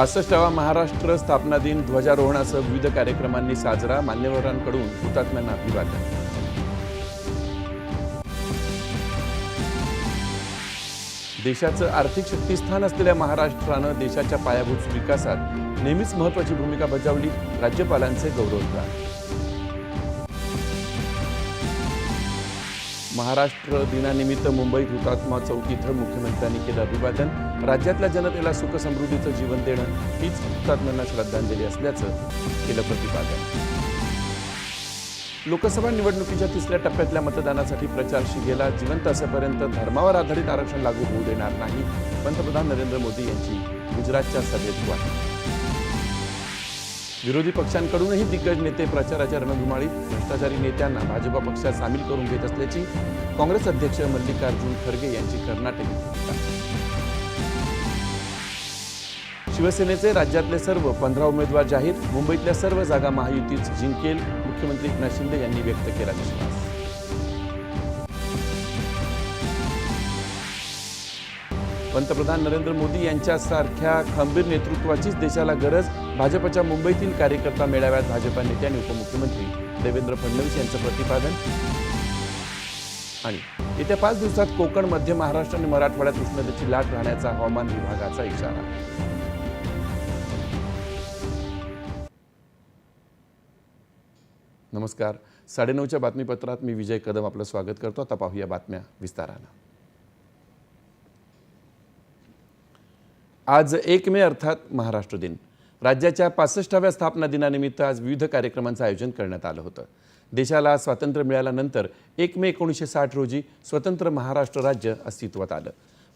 पासष्टावा महाराष्ट्र स्थापना दिन ध्वजारोहणासह विविध कार्यक्रमांनी साजरा. मान्यवरांकडून हुतात्म्यांना अभिवादन. देशाचं आर्थिक शक्तीस्थान असलेल्या महाराष्ट्रानं देशाच्या पायाभूत विकासात नेहमीच महत्वाची भूमिका बजावली. राज्यपालांचे गौरवोद्गार. महाराष्ट्र दिनानिमित्त मुंबईत हुतात्मा चौक इथं मुख्यमंत्र्यांनी केलं अभिवादन. राज्यातल्या जनतेला सुखसमृद्धीचं जीवन देणं हीच हुतात्म्यांना श्रद्धांजली असल्याचं केलं प्रतिपादन. लोकसभा निवडणुकीच्या तिसऱ्या टप्प्यातल्या मतदानासाठी प्रचार शिगेला जिवंत असेपर्यंत धर्मावर आधारित आरक्षण लागू होऊ देणार नाही पंतप्रधान नरेंद्र मोदी यांची गुजरातच्या सभेत ग्वाही. विरोधी पक्षांकडूनही दिग्गज नेते प्रचाराच्या रणधुमाळीत भ्रष्टाचारी नेत्यांना भाजपा पक्षात सामील करून घेत असल्याची काँग्रेस अध्यक्ष मल्लिकार्जुन खरगे यांची कर्नाटक शिवसेनेचे राज्यातले सर्व पंधरा उमेदवार जाहीर मुंबईतल्या सर्व जागा महायुतीच जिंकेल मुख्यमंत्री एकनाथ शिंदे यांनी व्यक्त केला विश्वास. पंतप्रधान नरेंद्र मोदी यांच्यासारख्या खंबीर नेतृत्वाचीच देशाला गरज भाजपच्या मुंबईतील कार्यकर्ता मेळाव्यात भाजपा नेते आणि उपमुख्यमंत्री देवेंद्र फडणवीस यांचं प्रतिपादन. आणि येत्या पाच दिवसात कोकण मध्य महाराष्ट्र आणि मराठवाड्यात उष्णतेची लाट राहण्याचा हवामान विभागाचा इशारा. नमस्कार. साडेनऊच्या बातमीपत्रात मी विजय कदम आपलं स्वागत करतो. आता पाहूया बातम्या विस्तारानं. आज एक मे अर्थात महाराष्ट्र दिन. राज्याच्या पासष्टाव्या स्थापना दिनानिमित्त आज विविध कार्यक्रमांचं आयोजन करण्यात आलं होतं. देशाला स्वातंत्र्य मिळाल्यानंतर एक मे एकोणीसशे साठ रोजी स्वतंत्र महाराष्ट्र राज्य अस्तित्वात आलं.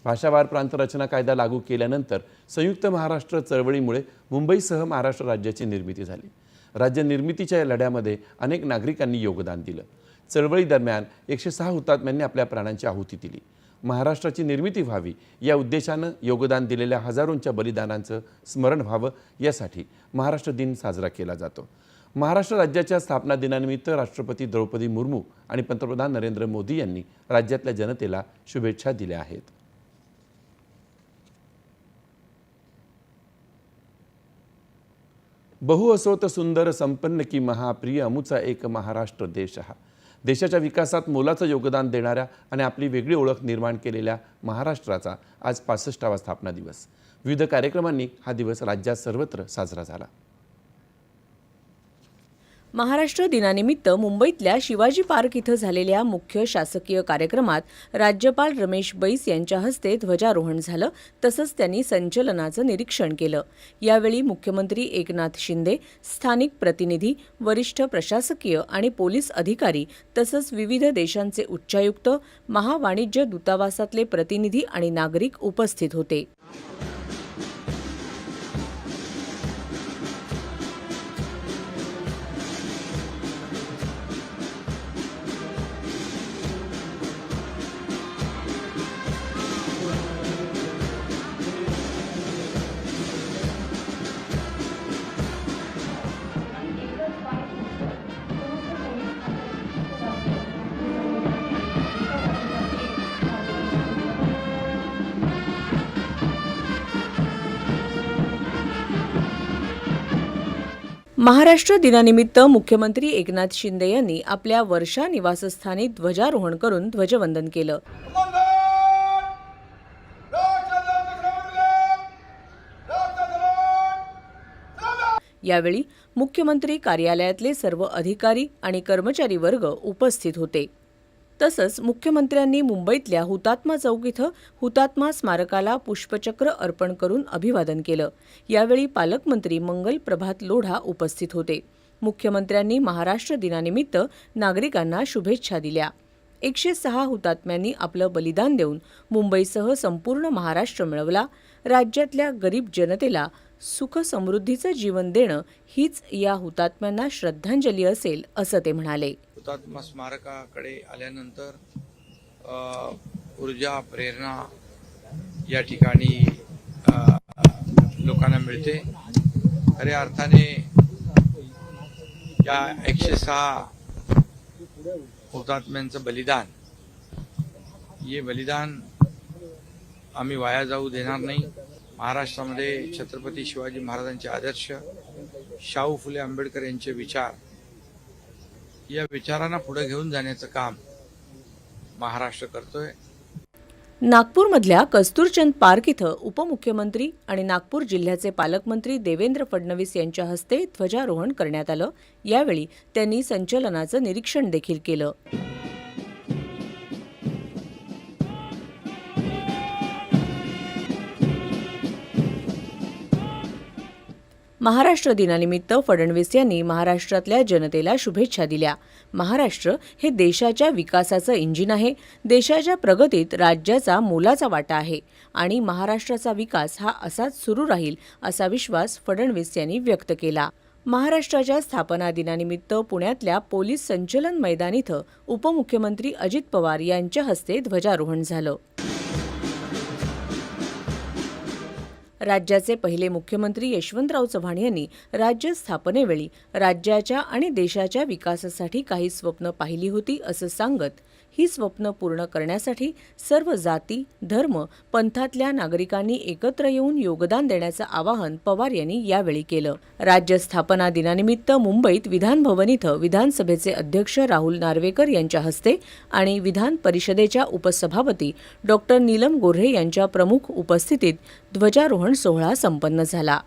भाषावार प्रांतरचना कायदा लागू केल्यानंतर संयुक्त महाराष्ट्र चळवळीमुळे मुंबईसह महाराष्ट्र राज्याची निर्मिती झाली. राज्य निर्मितीच्या या लढ्यामध्ये अनेक नागरिकांनी योगदान दिलं. चळवळीदरम्यान एकशे सहा हुतात्म्यांनी आपल्या प्राणांची आहुती दिली. महाराष्ट्राची निर्मिती व्हावी या उद्देशानं योगदान दिलेल्या हजारोंच्या बलिदानांचं स्मरण व्हावं यासाठी महाराष्ट्र दिन साजरा केला जातो. महाराष्ट्र राज्याच्या स्थापना दिनानिमित्त राष्ट्रपती द्रौपदी मुर्मू आणि पंतप्रधान नरेंद्र मोदी यांनी राज्यातल्या जनतेला शुभेच्छा दिल्या आहेत. बहु असोत सुंदर संपन्न की महाप्रिय अमुचा एक महाराष्ट्र देश. हा देशाच्या विकासात मोलाचं योगदान देणाऱ्या आणि आपली वेगळी ओळख निर्माण केलेल्या महाराष्ट्राचा आज पासष्टावा स्थापना दिवस. विविध कार्यक्रमांनी हा दिवस राज्यात सर्वत्र साजरा झाला. महाराष्ट्र दिनानिमित्त मुंबईतल्या शिवाजी पार्क इथं झालेल्या मुख्य शासकीय कार्यक्रमात राज्यपाल रमेश बैस यांच्या हस्ते ध्वजारोहण झालं तसंच त्यांनी संचलनाचं निरीक्षण केलं. यावेळी मुख्यमंत्री एकनाथ शिंदे स्थानिक प्रतिनिधी वरिष्ठ प्रशासकीय आणि पोलीस अधिकारी तसंच विविध देशांचे उच्चायुक्त महावाणिज्य दूतावासातले प्रतिनिधी आणि नागरिक उपस्थित होते. महाराष्ट्र दिनानिमित्त मुख्यमंत्री एकनाथ शिंदे यांनी आपल्या वर्षा निवासस्थानी ध्वजारोहण करून ध्वजवंदन केलं. यावेळी मुख्यमंत्री कार्यालयातले सर्व अधिकारी आणि कर्मचारी वर्ग उपस्थित होते. तसंच मुख्यमंत्र्यांनी मुंबईतल्या हुतात्मा चौक इथं हुतात्मा स्मारकाला पुष्पचक्र अर्पण करून अभिवादन केलं. यावेळी पालकमंत्री मंगल प्रभात लोढा उपस्थित होते. मुख्यमंत्र्यांनी महाराष्ट्र दिनानिमित्त नागरिकांना शुभेच्छा दिल्या. एकशे सहा हुतात्म्यांनी आपलं बलिदान देऊन मुंबईसह संपूर्ण महाराष्ट्र मिळवला. राज्यातल्या गरीब जनतेला सुख समृद्धीचं जीवन देणं हीच या हुतात्म्यांना श्रद्धांजली असेल असं ते म्हणाले. हुतात्मा स्मारकाकडे आल्यानंतर ऊर्जा प्रेरणा या ठिकाणी लोकांना मिळते. खऱ्या अर्थाने या एकशे सहा हुतात्म्यांचं बलिदान हे बलिदान आम्ही वाया जाऊ देणार नाही. महाराष्ट्रामध्ये छत्रपती शिवाजी महाराजांचे आदर्श शाहू फुले आंबेडकर यांचे विचार या विचारांना पुढे घेऊन जाण्याचं काम महाराष्ट्र करतोय. नागपूरमधल्या कस्तुरचंद पार्क इथं उपमुख्यमंत्री आणि नागपूर जिल्ह्याचे पालकमंत्री देवेंद्र फडणवीस यांच्या हस्ते ध्वजारोहण करण्यात आलं. यावेळी त्यांनी संचलनाचं निरीक्षण देखील केलं. महाराष्ट्र दिनानिमित्त फडणवीस यांनी महाराष्ट्रातल्या जनतेला शुभेच्छा दिल्या. महाराष्ट्र हे देशाच्या विकासाचं इंजिन आहे. देशाच्या प्रगतीत राज्याचा मोलाचा वाटा आहे. आणि महाराष्ट्राचा विकास हा असाच सुरू राहील असा विश्वास फडणवीस यांनी व्यक्त केला. महाराष्ट्राच्या स्थापना दिनानिमित्त पुण्यातल्या पोलीस संचलन मैदान इथं उपमुख्यमंत्री अजित पवार यांच्या हस्ते ध्वजारोहण झालं. राज्याचे पहिले मुख्यमंत्री यशवंतराव चव्हाण यांनी राज्य स्थापनेवेळी राज्याच्या आणि देशाच्या विकासासाठी काही स्वप्न पाहिली होती असं सांगत ही स्वप्न पूर्ण करण्यासाठी सर्व जाती धर्म पंथातल्या नागरिकांनी एकत्र येऊन योगदान देण्याचं आवाहन पवार यांनी यावेळी केलं. राज्य स्थापना दिनानिमित्त मुंबईत विधानभवन इथं विधानसभेचे अध्यक्ष राहुल नार्वेकर यांच्या हस्ते आणि विधान परिषदेच्या उपसभापती डॉक्टर नीलम गोऱ्हे यांच्या प्रमुख उपस्थितीत ध्वजारोहण सोहळा संपन्न झाला.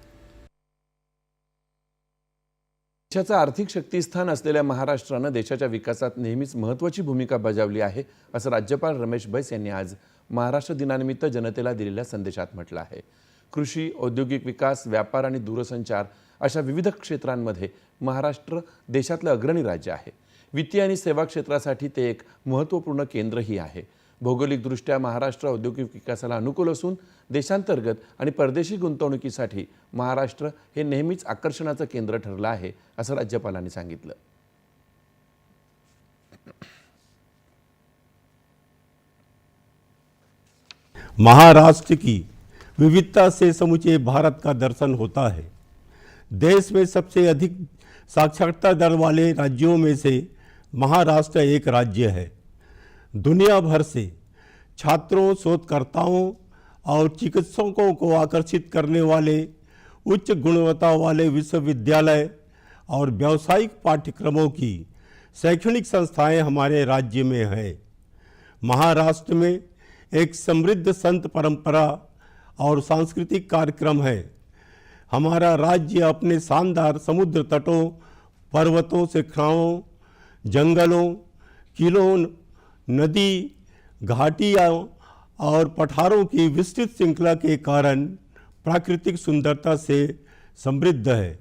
देशाचं आर्थिक शक्तीस्थान असलेल्या महाराष्ट्रानं देशाच्या विकासात नेहमीच महत्त्वाची भूमिका बजावली आहे असं राज्यपाल रमेश बैस यांनी आज महाराष्ट्र दिनानिमित्त जनतेला दिलेल्या संदेशात म्हटलं आहे. कृषी औद्योगिक विकास व्यापार आणि दूरसंचार अशा विविध क्षेत्रांमध्ये महाराष्ट्र देशातलं अग्रणी राज्य आहे. वित्तीय आणि सेवा क्षेत्रासाठी ते एक महत्त्वपूर्ण केंद्रही आहे. भौगोलिकदृष्ट्या महाराष्ट्र औद्योगिक विकासाला अनुकूल असून देशांतर्गत आणि परदेशी गुंतवणुकीसाठी महाराष्ट्र हे नेहमीच आकर्षणाचं केंद्र ठरलं आहे असं राज्यपालांनी सांगितलं. महाराष्ट्र की विविधता से समुचे भारत का दर्शन होता है। देश में सबसे अधिक साक्षरता दर वाले राज्यों में से महाराष्ट्र एक राज्य है। दुनिया भर से छात्रों, शोधकर्ताओं और चिकित्सकों को आकर्षित करने वाले उच्च गुणवत्ता वाले विश्वविद्यालय और व्यावसायिक पाठ्यक्रमों की शैक्षणिक संस्थाएँ हमारे राज्य में हैं। महाराष्ट्र में एक समृद्ध संत परंपरा और सांस्कृतिक कार्यक्रम है। हमारा राज्य अपने शानदार समुद्र तटों, पर्वतों शिखराओं जंगलों, किलों नदी घाटियाँ और पठारों की विस्तृत श्रृंखला के कारण प्राकृतिक सुंदरता से समृद्ध है।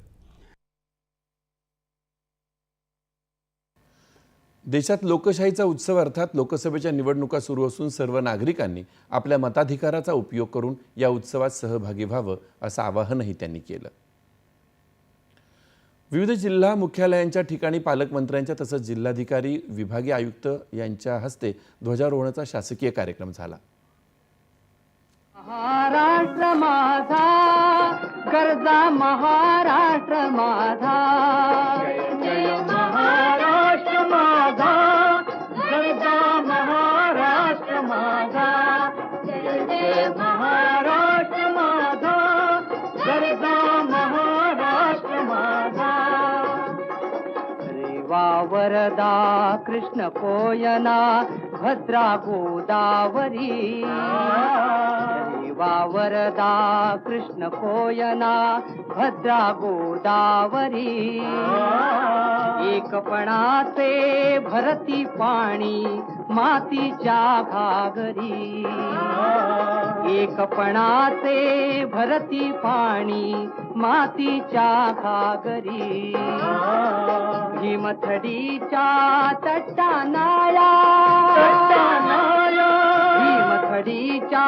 देशात लोकशाहीचा उत्सव अर्थात लोकसभेच्या निवडणुका सुरू असून सर्व नागरिकांनी आपल्या मताधिकाराचा उपयोग करून या उत्सवात सहभागी व्हावं असं आवाहनही त्यांनी केलं. विविध जिल्हा मुख्यालयांच्या ठिकाणी पालकमंत्र्यांच्या तसंच जिल्हाधिकारी विभागीय आयुक्त यांच्या हस्ते ध्वजारोहणाचा शासकीय कार्यक्रम झाला. महाराष्ट्र माझा महाराष्ट्र माझा. वरदा कृष्ण कोयना भद्रा गोदावरी। वावरदा वरदा कृष्ण कोयना भद्रा गोदावरी। एकपणाचे भरती पाणी मातीच्या घागरी एकपणाचे भरती पाणी मातीच्या घागरी भीमथडीच्या तट्टानाळा भीमथडीच्या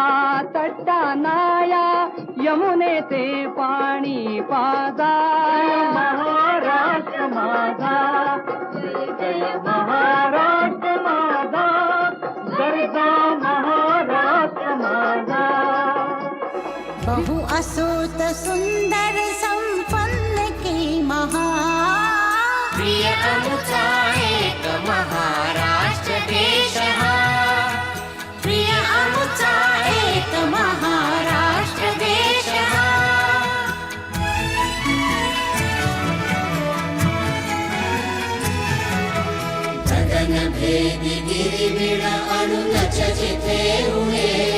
तट्टानाळा यमुनेचे पाणी पाजा. महाराष्ट्र माझा. सुन्दर सम्पन्न प्रिय अमुचाय महाराष्ट्रदेशः महाराष्ट्रदेशः सगन भेदि गिरिणा चिते रुणे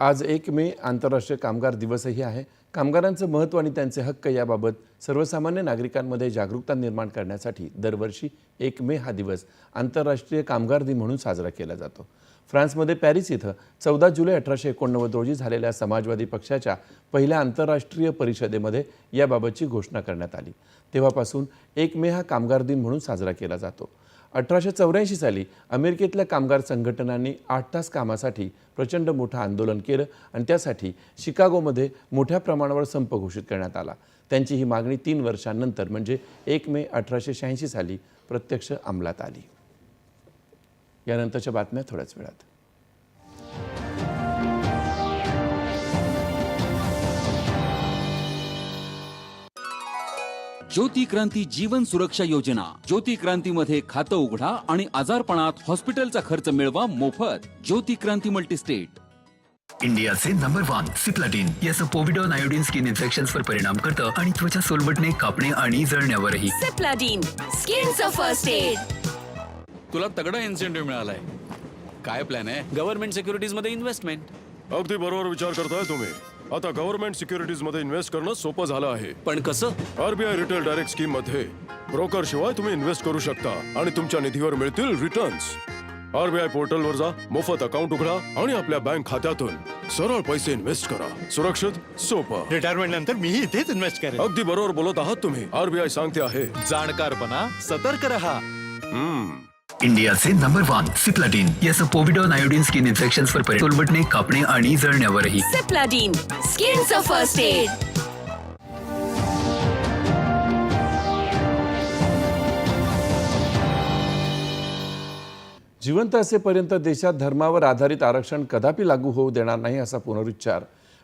आज एक मे आंतरराष्ट्रीय कामगार दिवसही आहे. कामगारांचं महत्त्व आणि त्यांचे हक्क याबाबत सर्वसामान्य नागरिकांमध्ये जागरूकता निर्माण करण्यासाठी दरवर्षी एक मे हा दिवस आंतरराष्ट्रीय कामगार दिन म्हणून साजरा केला जातो. फ्रान्समध्ये पॅरिस इथं चौदा जुलै अठराशे एकोणनव्वद रोजी झालेल्या समाजवादी पक्षाच्या पहिल्या आंतरराष्ट्रीय परिषदेमध्ये याबाबतची घोषणा करण्यात आली. तेव्हापासून एक मे हा कामगार दिन म्हणून साजरा केला जातो. अठराशे चौऱ्याऐंशी साली अमेरिकेतल्या कामगार संघटनांनी आठ तास कामासाठी प्रचंड मोठं आंदोलन केलं आणि त्यासाठी शिकागोमध्ये मोठ्या प्रमाणावर संप घोषित करण्यात आला. त्यांची ही मागणी तीन वर्षांनंतर म्हणजे एक मे अठराशे शहाऐंशी साली प्रत्यक्ष अंमलात आली. यानंतरच्या बातम्या थोड्याच वेळात. ज्योती क्रांती जीवन सुरक्षा योजना. ज्योती क्रांतीमध्ये खातं उघडा आणि आजारपणात हॉस्पिटलचा खर्च मिळवा मोफत. ज्योती क्रांती मल्टीस्टेट. इंडियाचे नंबर वन सिप्लाटिन. याचं पोविडॉन आयोडीन स्किन इन्फेक्शन्सवर परिणाम करतं आणि त्वचा सोलवटणे कापणे आणि जळण्यावरही. सेप्लाडीन स्किनचं फर्स्ट एड तुला तगडा इन्सेंटिव्ह मिळालाय. काय प्लॅन आहे? गव्हर्नमेंट सिक्युरिटीजमध्ये इन्व्हेस्टमेंट अगदी बरोबर विचार करताय तुम्ही. आता गव्हर्नमेंट सिक्युरिटीजमध्ये इन्व्हेस्ट करणं सोपं झालं आहे. पण कसं? आरबीआय रिटेल डायरेक्ट स्कीममध्ये ब्रोकर शिवाय तुम्ही इन्व्हेस्ट करू शकता आणि तुमच्या निधीवर मिळतील रिटर्न्स आरबीआय पोर्टल वर जा मोफत अकाउंट उघडा आणि आपल्या बँक खात्यातून सरळ पैसे इन्व्हेस्ट करा. सुरक्षित सोपं. रिटायरमेंट नंतर मीही इथेच इन्व्हेस्ट करेन. अगदी बरोबर बोलत आहात तुम्ही. आरबीआय सांगते आहे. जाणकार बना सतर्क रहा. हम्म. इंडियाचे नंबर वन सिप्लाटिन. याचं पोविडॉन आयोडीन स्किन इन्फेक्शन्सवर परिणाम सोलवटणे कापणे आणि जळण्यावरही. सेप्लाडीन स्किनचं फर्स्ट एड जिवंत असेपर्यंत देशात धर्मावर आधारित आरक्षण कदापि लागू होऊ देणार नाही असा पुनरुच्चार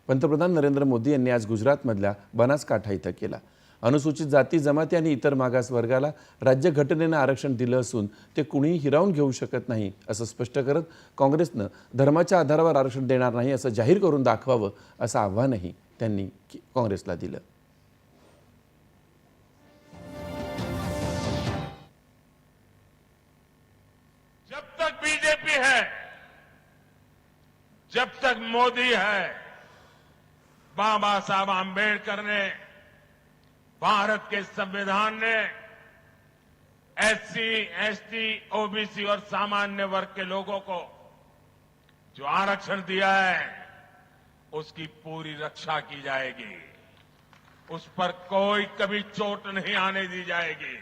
पंतप्रधान नरेंद्र मोदी यांनी आज गुजरातमधल्या बनासकांठा इथं केला. अनुसूचित जाती जमाती आणि इतर मागास वर्गाला राज्यघटनेनं आरक्षण दिलं असून ते कुणीही हिरावून घेऊ शकत नाही असं स्पष्ट करत काँग्रेसनं धर्माच्या आधारावर आरक्षण देणार नाही असं जाहीर करून दाखवावं असं आव्हानही त्यांनी काँग्रेसला दिलं. जब तक बीजेपी है जब तक मोदी है बाबा साहब आम्बेडकर ने भारत के संविधान ने एससी, एसटी, ओबीसी और सामान्य वर्ग के लोगों को जो आरक्षण दिया है उसकी पूरी रक्षा की जाएगी। उस पर कोई कभी चोट नहीं आने दी जाएगी।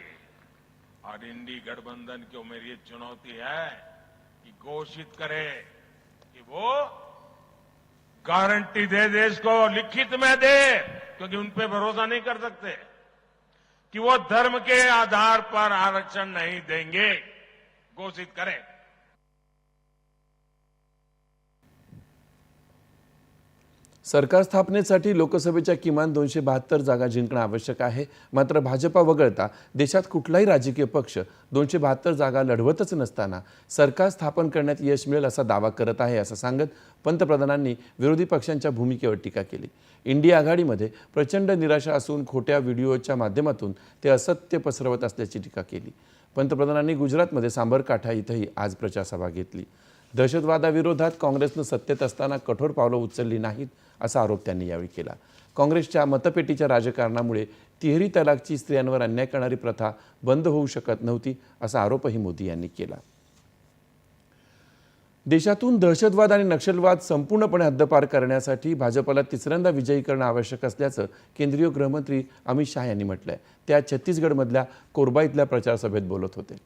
और इंडी गठबंधन की मेरी ये चुनौती है कि घोषित करे कि वो गारंटी दे देश को लिखित में दे क्योंकि उन पे भरोसा नहीं कर सकते। कि वो धर्म के आधार पर आरक्षण नहीं देंगे। घोषित करें। सरकार स्थापनेसाठी लोकसभेच्या किमान दोनशे बहात्तर जागा जिंकणं आवश्यक आहे. मात्र भाजपा वगळता देशात कुठलाही राजकीय पक्ष दोनशे बहात्तर जागा लढवतच नसताना सरकार स्थापन करण्यात यश मिळेल असा दावा करत आहे असं सांगत पंतप्रधानांनी विरोधी पक्षांच्या भूमिकेवर टीका केली. इंडिया आघाडीमध्ये प्रचंड निराशा असून खोट्या व्हिडिओच्या माध्यमातून ते असत्य पसरवत असल्याची टीका केली. पंतप्रधानांनी गुजरातमध्ये सांबरकाठा इथंही आज प्रचारसभा घेतली. दहशतवादाविरोधात काँग्रेसनं सत्तेत असताना कठोर पावलं उचलली नाहीत असा आरोप त्यांनी यावेळी केला. काँग्रेसच्या मतपेटीच्या राजकारणामुळे तिहेरी तलाकची स्त्रियांवर अन्याय करणारी प्रथा बंद होऊ शकत नव्हती असा आरोपही मोदी यांनी केला. देशातून दहशतवाद आणि नक्षलवाद संपूर्णपणे हद्दपार करण्यासाठी भाजपला तिसऱ्यांदा विजयी करणं आवश्यक असल्याचं केंद्रीय गृहमंत्री अमित शहा यांनी म्हटलंय. त्या छत्तीसगडमधल्या कोरबा इथल्या प्रचारसभेत बोलत होते.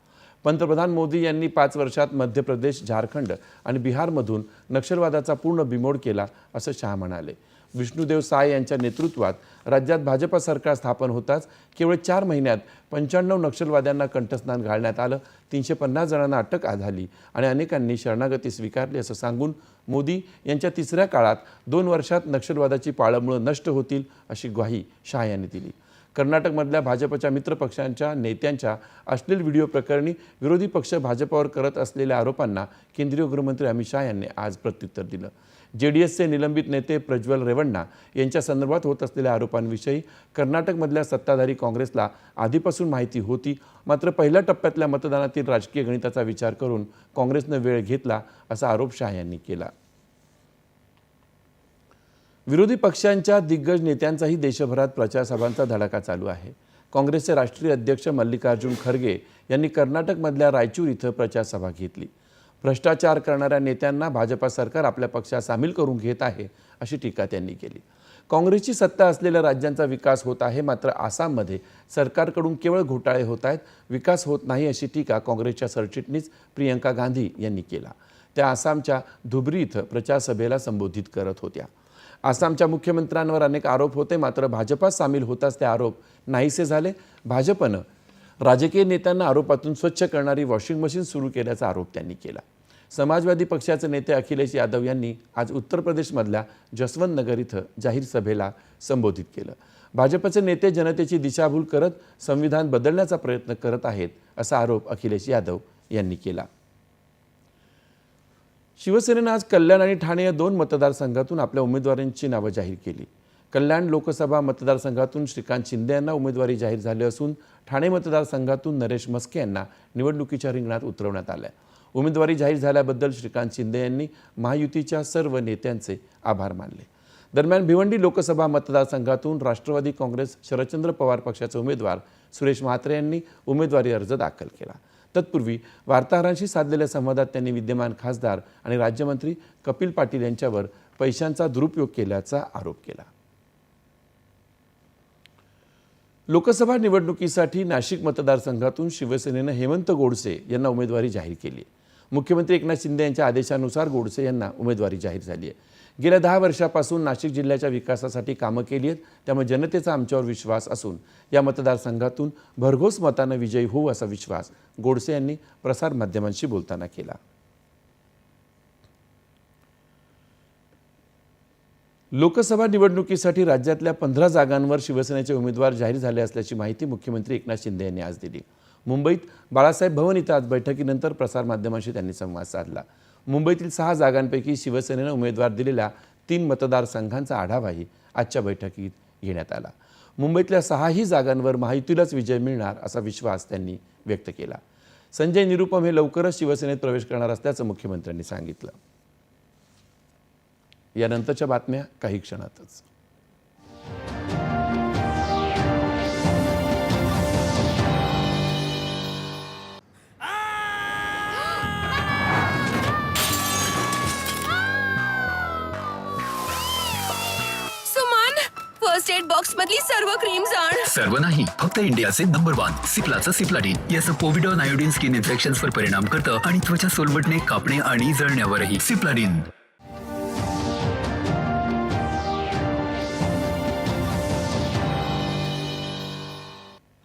पंतप्रधान मोदी यांनी पाच वर्षात मध्य प्रदेश झारखंड आणि बिहारमधून नक्षलवादाचा पूर्ण बिमोड केला असं शहा म्हणाले. विष्णुदेव साय यांच्या नेतृत्वात राज्यात भाजपा सरकार स्थापन होताच केवळ चार महिन्यात पंच्याण्णव नक्षलवाद्यांना कंठस्नान घालण्यात आलं तीनशे पन्नास जणांना अटक झाली आणि अनेकांनी शरणागती स्वीकारली असं सांगून मोदी यांच्या तिसऱ्या काळात दोन वर्षात नक्षलवादाची पाळंमुळं नष्ट होतील अशी ग्वाही शहा यांनी दिली. कर्नाटकमधल्या भाजपच्या मित्रपक्षांच्या नेत्यांच्या अश्लील व्हिडिओ प्रकरणी विरोधी पक्ष भाजपावर करत असलेल्या आरोपांना केंद्रीय गृहमंत्री अमित शहा यांनी आज प्रत्युत्तर दिलं. जे डी एसचे निलंबित नेते प्रज्वल रेवण्णा यांच्या संदर्भात होत असलेल्या आरोपांविषयी कर्नाटकमधल्या सत्ताधारी काँग्रेसला आधीपासून माहिती होती. मात्र पहिल्या टप्प्यातल्या मतदानातील राजकीय गणिताचा विचार करून काँग्रेसनं वेळ घेतला असा आरोप शहा यांनी केला. विरोधी पक्षांच्या दिग्गज नेत्यांचाही देशभरात प्रचारसभांचा धडाका चालू आहे. काँग्रेसचे राष्ट्रीय अध्यक्ष मल्लिकार्जुन खरगे यांनी कर्नाटकमधल्या रायचूर इथं प्रचारसभा घेतली. भ्रष्टाचार करणाऱ्या नेत्यांना भाजपा सरकार आपल्या पक्षात सामील करून घेत आहे अशी टीका त्यांनी केली. काँग्रेसची सत्ता असलेल्या राज्यांचा विकास होत आहे मात्र आसाममध्ये सरकारकडून केवळ घोटाळे होत आहेत विकास होत नाही अशी टीका काँग्रेसच्या सरचिटणीस प्रियंका गांधी यांनी केला. त्या आसामच्या धुबरी इथं प्रचारसभेला संबोधित करत होत्या. आसामच्या मुख्यमंत्र्यांवर अनेक आरोप होते मात्र भाजपात सामील होताच ते आरोप नाहीसे झाले. भाजपनं राजकीय नेत्यांना आरोपातून स्वच्छ करणारी वॉशिंग मशीन सुरू केल्याचा आरोप त्यांनी केला. समाजवादी पक्षाचे नेते अखिलेश यादव यांनी आज उत्तर प्रदेशमधल्या जसवंत नगर इथं जाहीर सभेला संबोधित केलं. भाजपचे नेते जनतेची दिशाभूल करत संविधान बदलण्याचा प्रयत्न करत आहेत असा आरोप अखिलेश यादव यांनी केला. शिवसेनेनं आज कल्याण आणि ठाणे या दोन मतदारसंघातून आपल्या उमेदवारांची नावं जाहीर केली. कल्याण लोकसभा मतदारसंघातून श्रीकांत शिंदे यांना उमेदवारी जाहीर झाली असून ठाणे मतदारसंघातून नरेश मस्के यांना निवडणुकीच्या रिंगणात उतरवण्यात आलं उमेदवारी जाहीर झाल्याबद्दल श्रीकांत शिंदे यांनी महायुतीच्या सर्व नेत्यांचे आभार मानले. दरम्यान भिवंडी लोकसभा मतदारसंघातून राष्ट्रवादी काँग्रेस शरदचंद्र पवार पक्षाचे उमेदवार सुरेश म्हात्रे यांनी उमेदवारी अर्ज दाखल केला. तत्पूर्वी वार्ताहरांशी साधलेल्या संवादात त्यांनी विद्यमान खासदार आणि राज्यमंत्री कपिल पाटील यांच्यावर पैशांचा दुरुपयोग केल्याचा आरोप केला. लोकसभा निवडणुकीसाठी नाशिक मतदारसंघातून शिवसेनेनं हेमंत गोडसे यांना उमेदवारी जाहीर केली आहे. मुख्यमंत्री एकनाथ शिंदे यांच्या आदेशानुसार गोडसे यांना उमेदवारी जाहीर झाली आहे. गेल्या दहा वर्षापासून नाशिक जिल्ह्याच्या विकासासाठी कामं केली आहेत. त्यामुळे जनतेचा आमच्यावर विश्वास असून या मतदारसंघातून भरघोस मतानं विजयी होऊ असा विश्वास गोडसे यांनी प्रसारमाध्यमांशी बोलताना केला. लोकसभा निवडणुकीसाठी राज्यातल्या पंधरा जागांवर शिवसेनेचे उमेदवार जाहीर झाले असल्याची माहिती मुख्यमंत्री एकनाथ शिंदे यांनी आज दिली. मुंबईत बाळासाहेब भवन इथं आज बैठकीनंतर प्रसारमाध्यमांशी त्यांनी संवाद साधला. मुंबईतील सहा जागांपैकी शिवसेनेनं उमेदवार दिलेल्या तीन मतदारसंघांचा आढावाही आजच्या बैठकीत घेण्यात आला. मुंबईतल्या सहाही जागांवर महायुतीलाच विजय मिळणार असा विश्वास त्यांनी व्यक्त केला. संजय निरुपम हे लवकरच शिवसेनेत प्रवेश करणार असल्याचं मुख्यमंत्र्यांनी सांगितलं. यानंतरच्या बातम्या काही क्षणातच. क्रीम्स आण सर्व नाही फक्त इंडियाचे नंबर वन सिप्लाचं सिप्लाडीन. याचं पोविडॉन आयोडीन स्किन इन्फेक्शन्सवर परिणाम करतं आणि त्वचा सोलवटणे कापणे आणि जळण्यावरही सिप्लाडीन.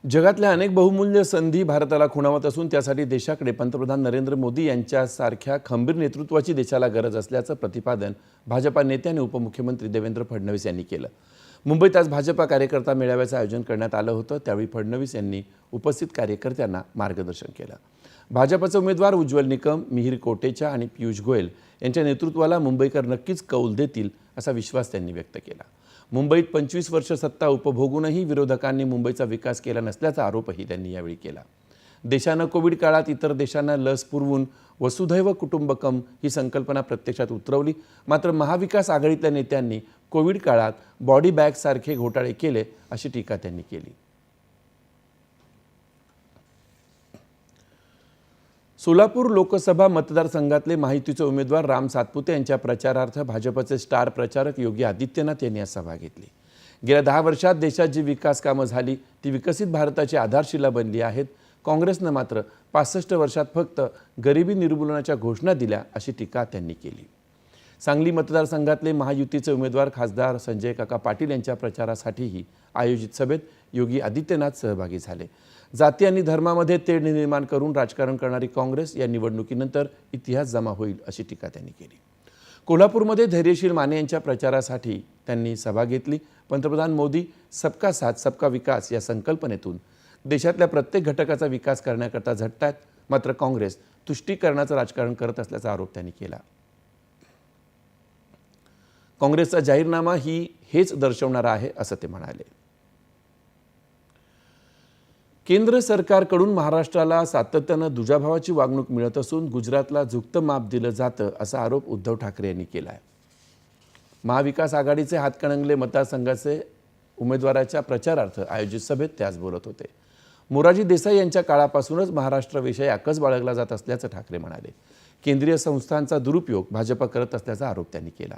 जगातल्या अनेक बहुमूल्य संधी भारताला खुणावत असून त्यासाठी देशाकडे पंतप्रधान नरेंद्र मोदी यांच्यासारख्या खंबीर नेतृत्वाची देशाला गरज असल्याचं प्रतिपादन भाजपा नेते आणि उपमुख्यमंत्री देवेंद्र फडणवीस यांनी केलं. मुंबईत आज भाजपा कार्यकर्ता मेळाव्याचं आयोजन करण्यात आलं होतं. त्यावेळी फडणवीस यांनी उपस्थित कार्यकर्त्यांना मार्गदर्शन केलं. भाजपचे उमेदवार उज्ज्वल निकम मिहिर कोटेचा आणि पियुष गोयल यांच्या नेतृत्वाला मुंबईकर नक्कीच कौल देतील असा विश्वास त्यांनी व्यक्त केला. मुंबईत पंचवीस वर्ष सत्ता उपभोगूनही विरोधकांनी मुंबईचा विकास केला नसल्याचा आरोपही त्यांनी यावेळी केला. देशानं कोविड काळात इतर देशांना लस पुरवून वसुधैव कुटुंबकम ही संकल्पना प्रत्यक्षात उतरवली. मात्र महाविकास आघाडीतल्या नेत्यांनी कोविड काळात बॉडी बॅगसारखे घोटाळे केले अशी टीका त्यांनी केली. सोलापूर लोकसभा मतदारसंघातले माहितीचे उमेदवार राम सातपुते यांच्या प्रचारार्थ भाजपचे स्टार प्रचारक योगी आदित्यनाथ यांनी आज सभा घेतली. गेल्या दहा वर्षात देशात जी विकास कामं झाली ती विकसित भारताची आधारशिला बनली आहेत. काँग्रेसनं मात्र पासष्ट वर्षात फक्त गरिबी निर्मूलनाच्या घोषणा दिल्या अशी टीका त्यांनी केली. सांगली मतदारसंघातले महायुतीचे उमेदवार खासदार संजय काका पाटील यांच्या प्रचारासाठीही आयोजित सभेत योगी आदित्यनाथ सहभागी झाले. जाती आणि धर्मामध्ये तेढ निर्माण करून राजकारण करणारी काँग्रेस या निवडणुकीनंतर इतिहास जमा होईल अशी टीका त्यांनी केली. कोल्हापूरमध्ये धैर्यशील माने यांच्या प्रचारासाठी त्यांनी सभा घेतली. पंतप्रधान मोदी सबका साथ सबका विकास या संकल्पनेतून देशातल्या प्रत्येक घटकाचा विकास करण्याकरता आहेत मात्र काँग्रेस तुष्टीकरणाचं राजकारण करत असल्याचा आरोप त्यांनी केला. काँग्रेसचा जाहीरनामा ही हेच दर्शवणारा आहे असं ते म्हणाले. केंद्र सरकारकडून महाराष्ट्राला सातत्यानं दुजाभावाची वागणूक मिळत असून गुजरातला झुकतं माप दिलं जातं असा आरोप उद्धव ठाकरे यांनी केला आहे महाविकास आघाडीचे हातकणंगले मतदारसंघाचे उमेदवाराच्या प्रचारार्थ आयोजित सभेत ते आज बोलत होते. मोरारजी देसाई यांच्या काळापासूनच महाराष्ट्राविषयी आकस बाळगला जात असल्याचं ठाकरे म्हणाले. केंद्रीय संस्थांचा दुरुपयोग भाजप करत असल्याचा आरोप त्यांनी केला.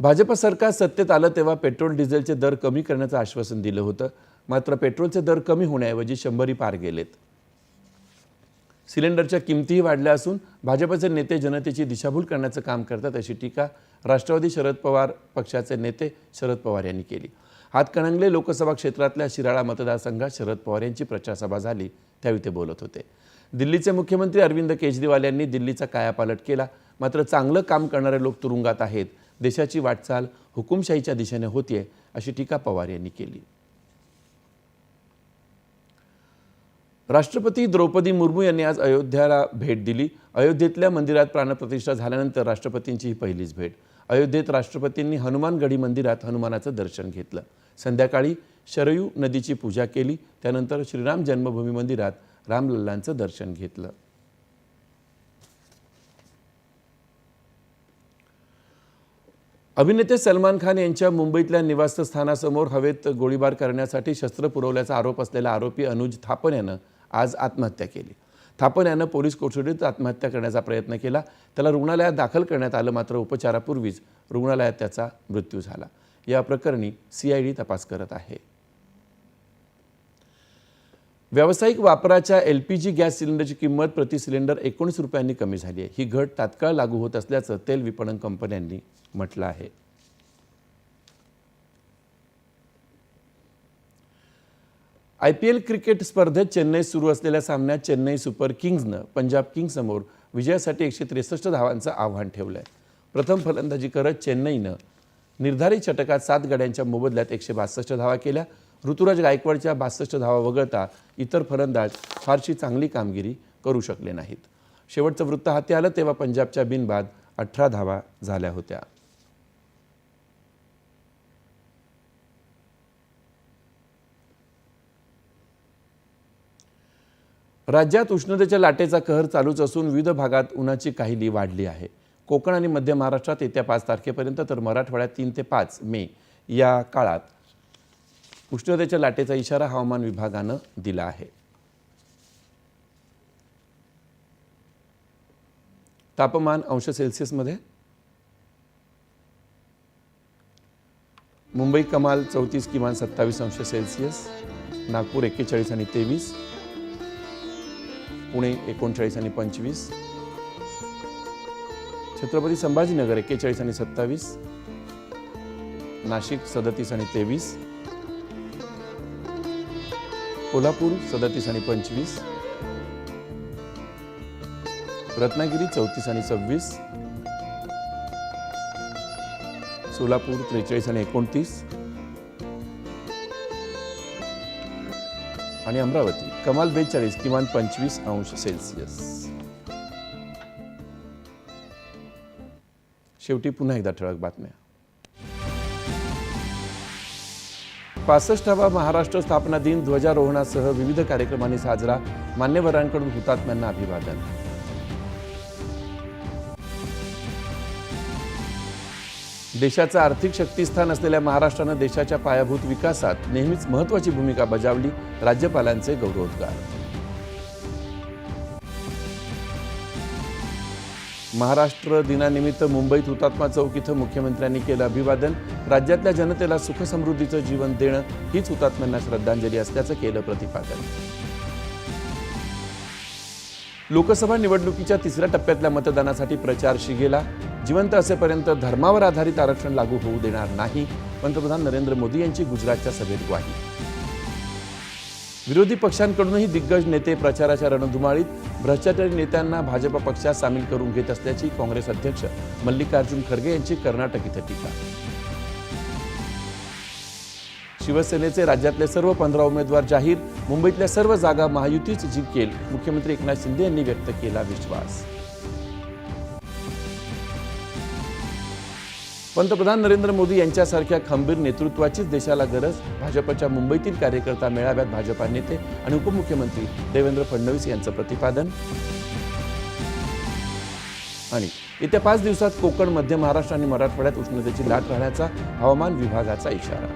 भाजप सरकार सत्तेत आलं तेव्हा पेट्रोल डिझेलचे दर कमी करण्याचं आश्वासन दिलं होतं. मात्र पेट्रोलचे दर कमी होण्याऐवजी शंभरी पार गेलेत. सिलेंडरच्या किमतीही वाढल्या असून भाजपचे नेते जनतेची दिशाभूल करण्याचं काम करतात अशी टीका राष्ट्रवादी शरद पवार पक्षाचे नेते शरद पवार यांनी केली. हातकणंगले लोकसभा क्षेत्रातल्या शिराळा मतदारसंघात शरद पवार यांची प्रचारसभा झाली त्यावेळी ते बोलत होते. दिल्लीचे मुख्यमंत्री अरविंद केजरीवाल यांनी दिल्लीचा कायापालट केला. मात्र चांगलं काम करणारे लोक तुरुंगात आहेत. देशाची वाटचाल हुकुमशाहीच्या दिशेने होतीये अशी टीका पवार यांनी केली. राष्ट्रपती द्रौपदी मुर्मू यांनी आज अयोध्याला भेट दिली. अयोध्येतल्या मंदिरात प्राणप्रतिष्ठा झाल्यानंतर राष्ट्रपतींची ही पहिलीच भेट. अयोध्येत राष्ट्रपतींनी हनुमानगढी मंदिरात हनुमानाचं दर्शन घेतलं. संध्याकाळी शरयू नदीची पूजा केली. त्यानंतर श्रीराम जन्मभूमी मंदिरात रामलल्लांचं दर्शन घेतलं. अभिनेते सलमान खान यांच्या मुंबईतल्या निवासस्थानासमोर हवेत गोळीबार करण्यासाठी शस्त्र पुरवल्याचा आरोप असलेला आरोपी अनुज थापन यानं आज आत्महत्या केली. थापन यानं पोलीस कोठडीत आत्महत्या करण्याचा प्रयत्न केला. त्याला रुग्णालयात दाखल करण्यात आलं मात्र उपचारापूर्वीच रुग्णालयात त्याचा मृत्यू झाला. या प्रकरणी सीआयडी तपास करत आहे. व्यावसायिक वापराच्या एल पी जी गॅस सिलेंडरची किंमत प्रति सिलेंडर एकोणीस रुपयांनी कमी झाली आहे. ही घट तात्काळ लागू होत असल्याचं तेल विपणन कंपन्यांनी म्हटलं आहे. आय पी एल क्रिकेट स्पर्धेत चेन्नईत सुरू असलेल्या सामन्यात चेन्नई सुपर किंग्जनं पंजाब किंग्जसमोर विजयासाठी एकशे त्रेसष्ट धावांचं आव्हान ठेवलं आहे प्रथम फलंदाजी करत चेन्नईनं निर्धारित षटकात सात गड्यांच्या मोबदल्यात एकशे बासष्ट धावा केल्या. ऋतुराज गायकवाडच्या बासष्ट धावा वगळता इतर फलंदाज फारशी चांगली कामगिरी करू शकले नाहीत. शेवटचं वृत्त हाती आलं तेव्हा पंजाबच्या बिनबाद अठरा धावा झाल्या होत्या. राज्यात उष्णतेच्या लाटेचा कहर चालूच असून विविध भागात उन्हाची काहिली वाढली आहे. कोकण आणि मध्य महाराष्ट्रात येत्या पाच तारखेपर्यंत तर मराठवाड्यात तीन ते पाच मे या काळात उष्णतेच्या लाटेचा इशारा हवामान विभागानं दिला आहे. तापमान अंश सेल्सिअसमध्ये? मुंबई कमाल चौतीस किमान सत्तावीस अंश सेल्सिअस नागपूर एक्केचाळीस आणि तेवीस पुणे एकोणचाळीस आणि पंचवीस. छत्रपती संभाजीनगर एक्केचाळीस आणि सत्तावीस. नाशिक सदतीस आणि तेवीस. कोल्हापूर सदतीस आणि पंचवीस. रत्नागिरी चौतीस आणि सव्वीस. सोलापूर त्रेचाळीस आणि एकोणतीस. आणि अमरावती. कमाल बेचाळीस किमान पंचवीस अंश सेल्सिअस. शेवटी पुन्हा एकदा ठळक बातम्या. पासष्टावा महाराष्ट्र स्थापना दिन ध्वजारोहणासह विविध कार्यक्रमांनी साजरा. मान्यवरांकडून हुतात्म्यांना अभिवादन. देशाचं आर्थिक शक्तीस्थान असलेल्या महाराष्ट्रानं देशाच्या पायाभूत विकासात नेहमीच महत्वाची भूमिका बजावली राज्यपालांचे गौरवोद्गार. महाराष्ट्र दिनानिमित्त मुंबईत हुतात्मा चौक इथं मुख्यमंत्र्यांनी केलं अभिवादन. राज्यातल्या जनतेला सुखसमृद्धीचं जीवन देणं हीच हुतात्म्यांना श्रद्धांजली असल्याचं केलं प्रतिपादन. लोकसभा निवडणुकीच्या तिसऱ्या टप्प्यातल्या मतदानासाठी प्रचार शिगेला. जिवंत असेपर्यंत धर्मावर आधारित आरक्षण लागू होऊ देणार नाही. पंतप्रधान नरेंद्र मोदी यांची गुजरातच्या सभेत ग्वाही. विरोधी पक्षांकडूनही दिग्गज नेते प्रचाराच्या रणधुमाळीत भ्रष्टाचारी नेत्यांना भाजप पक्षात सामील करून घेत असल्याची काँग्रेस अध्यक्ष मल्लिकार्जुन खरगे यांची कर्नाटक इथं टीका. शिवसेनेचे राज्यातले सर्व पंधरा उमेदवार जाहीर मुंबईतल्या सर्व जागा महायुतीच जिंकेल मुख्यमंत्री एकनाथ शिंदे यांनी व्यक्त केला विश्वास. पंतप्रधान नरेंद्र मोदी यांच्यासारख्या खंबीर नेतृत्वाचीच देशाला गरज भाजपच्या मुंबईतील कार्यकर्ता मेळाव्यात भाजपा नेते आणि उपमुख्यमंत्री देवेंद्र फडणवीस यांचं प्रतिपादन. आणि येत्या पाच दिवसात कोकण मध्य महाराष्ट्र आणि मराठवाड्यात उष्णतेची लाट राहण्याचा हवामान विभागाचा इशारा.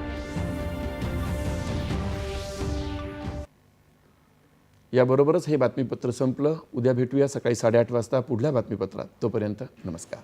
याबरोबरच हे बातमीपत्र संपलं. उद्या भेटूया सकाळी साडेआठ वाजता पुढल्या बातमीपत्रात. तोपर्यंत नमस्कार.